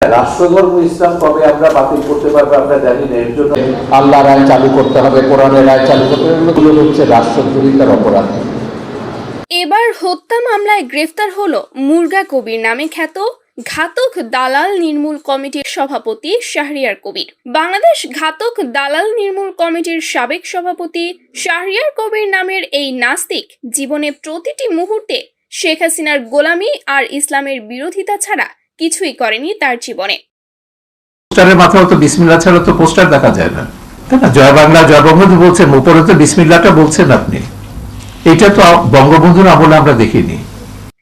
রাষ্ট্রধর্ম ইসলাম কবে আমরা বাতিল করতে পারব আমরা জানি না এর জন্য আল্লাহ রায় চালু করতে হবে কোরআনের রায় চালু করতে হবে এগুলো হচ্ছে রাষ্ট্রদ্রোহিতার অপরাধ। এবার হত্যা মামলায় গ্রেফতার হলো মুরগা কবির নামে খ্যাত ঘাতক দালাল নির্মূল কমিটির সভাপতি শাহরিয়ার কবির। বাংলাদেশ ঘাতক দালাল নির্মূল কমিটির সাবেক সভাপতি শাহরিয়ার কবির নামের এই নাস্তিক জীবনে প্রতিটি মুহূর্তে শেখ হাসিনার গোলামি আর ইসলামের বিরোধিতা ছাড়া কিছুই করেনি তার জীবনে। পোস্টারের তো বিসমিল্লা ছাড়া তো পোস্টার দেখা যায় না। তাই না? জয় বাংলা জয় বঙ্গবন্ধু বলছেন উপরে তো বিসমিল্লাটা বলছেন আপনি। এটা তো বঙ্গবন্ধুর আমলে আমরা দেখিনি।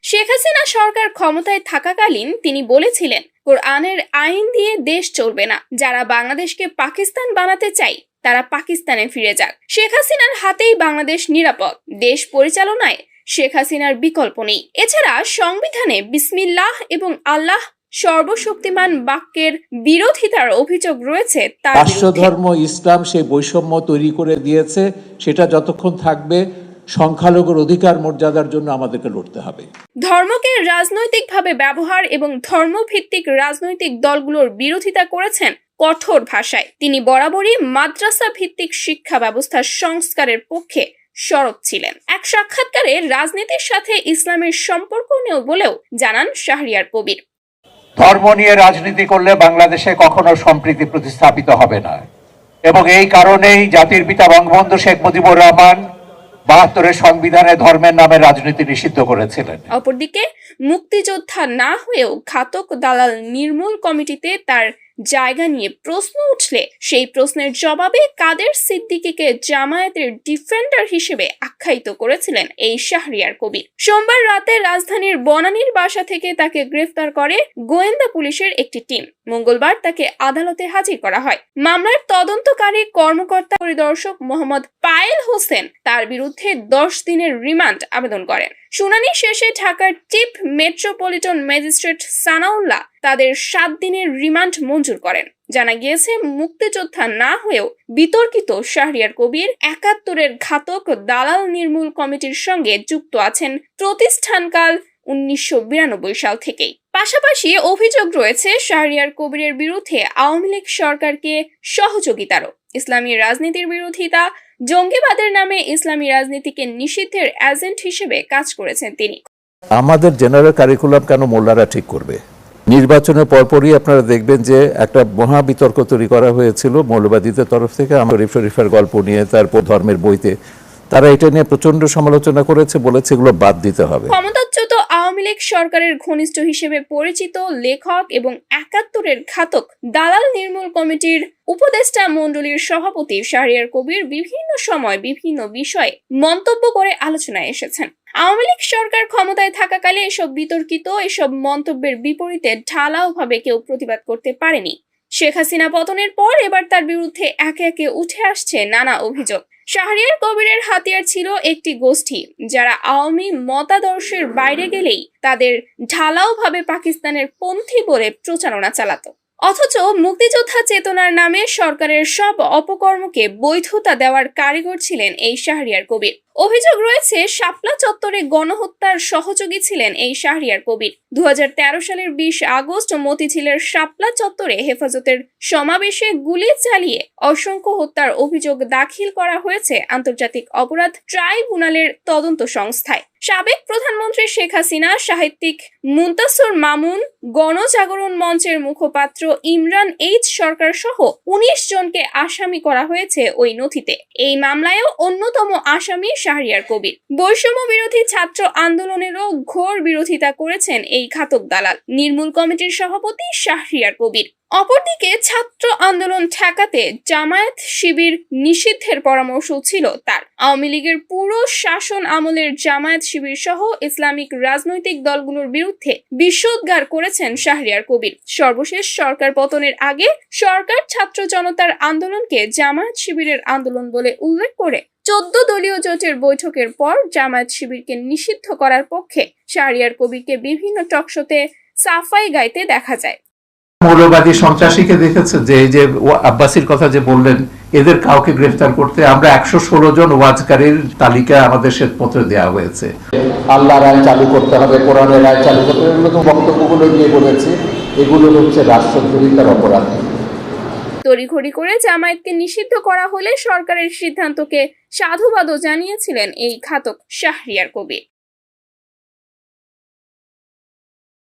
শেখ হাসিনা সরকার ক্ষমতায় থাকাকালীন তিনি বলেছিলেন কোরআনের আইন দিয়ে দেশ চলবে না। যারা বাংলাদেশকে পাকিস্তান বানাতে চাই তারা পাকিস্তানে ফিরে যাক। শেখ হাসিনার হাতেই বাংলাদেশ নিরাপদ। দেশ পরিচালনায় শেখ হাসিনার বিকল্প নেই। এছাড়া সংবিধানে বিসমিল্লাহ এবং আল্লাহ সর্বশক্তিমান বাক্যের বিরোধিতার অভিযোগ রয়েছে রাষ্ট্রধর্ম ইসলাম সেই বৈষম্য তৈরি করে দিয়েছে সেটা যতক্ষণ থাকবে সংখ্যালঘুর অধিকার মর্যাদার জন্য আমাদেরকে লড়তে হবে। ধর্মকে রাজনৈতিকভাবে ব্যবহার এবং ধর্মভিত্তিক রাজনৈতিক দলগুলোর বিরোধিতা করেছেন কঠোর ভাষায়। তিনি বরাবরই মাদ্রাসা ভিত্তিক শিক্ষা ব্যবস্থার সংস্কারের পক্ষে সরব ছিলেন। এক সাক্ষাৎকারে রাজনীতির সাথে ইসলামের সম্পর্ক নেই বলেও জানান শাহরিয়ার কবির। ধর্ম নিয়ে রাজনীতি করলে বাংলাদেশে কখনো সম্প্রীতি প্রতিস্থাপিত হবে না। এবং এই কারণেই জাতির পিতা বঙ্গবন্ধু শেখ মুজিবুর রহমান বাহাত্তরের সংবিধানে ধর্মের নামে রাজনীতি নিষিদ্ধ করেছিলেন। অপরদিকে মুক্তিযোদ্ধা না হয়েও ঘাতক দালাল নির্মূল কমিটিতে তার জায়গা নিয়ে প্রশ্ন উঠলে, সেই প্রশ্নের জবাবে কাদের সিদ্দিকিকে জামায়াতের ডিফেন্ডার হিসেবে আখ্যায়িত করেছিলেন এই শাহরিয়ার কবির? সোমবার রাতে রাজধানীর বনানীর বাসা থেকে তাকে গ্রেফতার করে গোয়েন্দা পুলিশের একটি টিম। মঙ্গলবার তাকে আদালতে হাজির করা হয়। মামলার তদন্তকারী কর্মকর্তা পরিদর্শক মোহাম্মদ পায়েল হোসেন তার বিরুদ্ধে দশ দিনের রিমান্ড আবেদন করেন। শুনানি শেষে ঢাকার চিফ মেট্রোপলিটন ম্যাজিস্ট্রেট সানাউল্লাহ তাদের সাত দিনের রিমান্ড মঞ্জুর করেন। জানা গিয়েছে, মুক্তিযোদ্ধা না হয়েও বিতর্কিত শাহরিয়ার কবির একাত্তরের ঘাতক দালাল নির্মূল কমিটির সঙ্গে যুক্ত আছেন প্রতিষ্ঠানকাল উনিশশো বিরানব্বই সাল থেকেই। পাশাপাশি অভিযোগ রয়েছে, শাহরিয়ার কবিরের বিরুদ্ধে আওয়ামী লীগ সরকারকে সহযোগিতারও। ইসলামী রাজনীতির বিরোধিতা, জঙ্গিবাদের নামে ইসলামী রাজনীতিকে নিষিদ্ধের এজেন্ট হিসেবে কাজ করেছেন তিনি। আমাদের জেনারেল কারিকুলাম কেন মোল্লারা ঠিক করবে? নির্বাচনের পরপরই আপনারা দেখবেন যে একটা মহা বিতর্ক তৈরি করা হয়েছিল মৌলবাদীদের তরফ থেকে। আমার শরীফ শরীফের গল্প নিয়ে, তারপর ধর্মের বইতে তারা এটা নিয়ে প্রচণ্ড সমালোচনা করেছে, বলেছে এগুলো বাদ দিতে হবে। ক্ষমতাচ্যুত আওয়ামী লীগ সরকারের ঘনিষ্ঠ হিসেবে পরিচিত লেখক এবং একাত্তরের ঘাতক দালাল নির্মূল কমিটির উপদেষ্টা মণ্ডলীর সভাপতি শাহরিয়ার কবির বিভিন্ন সময় বিভিন্ন বিষয়ে মন্তব্য করে আলোচনায় এসেছেন। আওয়ামী লীগ সরকার ক্ষমতায় থাকাকালে এসব বিতর্কিত, এসব মন্তব্যের বিপরীতে ঢালাওভাবে কেউ প্রতিবাদ করতে পারেনি। শেখ হাসিনা পতনের পর এবার তার বিরুদ্ধে একে একে উঠে আসছে নানা অভিযোগ। শাহরিয়ার কবিরের হাতিয়ার ছিল একটি গোষ্ঠী, যারা আওয়ামী মতাদর্শের বাইরে গেলেই তাদের ঢালাওভাবে পাকিস্তানের পন্থী বলে প্রচারণা চালাত। অথচ মুক্তিযোদ্ধা চেতনার নামে সরকারের সব অপকর্মকে বৈধতা দেওয়ার কারিগর ছিলেন এই শাহরিয়ার কবির। অভিযোগ রয়েছে, শাপলা চত্বরে গণহত্যার সহযোগী ছিলেন এই শাহরিয়ার কবির। দু হাজার তেরো সালের বিশ আগস্ট মতিঝিলের শাপলা চত্বরে হেফাজতের সমাবেশে গুলি চালিয়ে অসংখ্য হত্যার অভিযোগ দাখিল করা হয়েছে আন্তর্জাতিক অপরাধ ট্রাইব্যুনালের তদন্ত সংস্থায়। সাবেক প্রধানমন্ত্রী শেখ হাসিনা, সাহিত্যিক মুন্তাসুর মামুন, গণজাগরণ মঞ্চের মুখপাত্র ইমরান এইচ সরকার সহ উনিশ জনকে আসামি করা হয়েছে ওই নথিতে। এই মামলায়ও অন্যতম আসামি শাহরিয়ার কবির। বৈষম্য বিরোধী ছাত্র আন্দোলনেরও ঘোর বিরোধিতা করেছেন এই ঘাতক দালাল। নির্মূল কমিটির সভাপতি শাহরিয়ার কবির। অপরদিকে ছাত্র আন্দোলন ঠেকাতে জামায়াত শিবির নিষিদ্ধের পরামর্শ ছিল তার। আওয়ামী লীগের পুরো শাসন আমলের জামায়াত শিবির সহ ইসলামিক রাজনৈতিক দলগুলোর বিরুদ্ধে বিষোদ্গার করেছেন শাহরিয়ার কবির। সর্বশেষ সরকার পতনের আগে সরকার ছাত্র জনতার আন্দোলনকে জামায়াত শিবিরের আন্দোলন বলে উল্লেখ করে চোদ্দ দলীয় জোটের বৈঠকের পর জামায়াত শিবিরকে নিষিদ্ধ করার পক্ষে শাহরিয়ার কবিরকে বিভিন্ন টকশোতে সাফাই গাইতে দেখা যায়। মৌলবাদী সন্ত্রাসীকে দেখেছে যে এই যে আব্বাসির কথা যে বললেন এদের কাউকে গ্রেফতার করতে আমরা একশো ষোলো জন ওয়াজকারীর তালিকা আমাদের শ্বেতপত্রে দেওয়া হয়েছে। আল্লাহ রায় চালু করতে হবে কোরআনের রায় চালু করতে হবে এগুলো তো বক্তব্যগুলো দিয়ে বলেছি। এগুলো হচ্ছে রাষ্ট্রদ্রোহিতার অপরাধ। তড়িঘড়ি করে জামায়াতকে নিষিদ্ধ করা হলে সরকারের সিদ্ধান্তকে সাধুবাদও জানিয়েছিলেন এই ঘাতক শাহরিয়ার কবির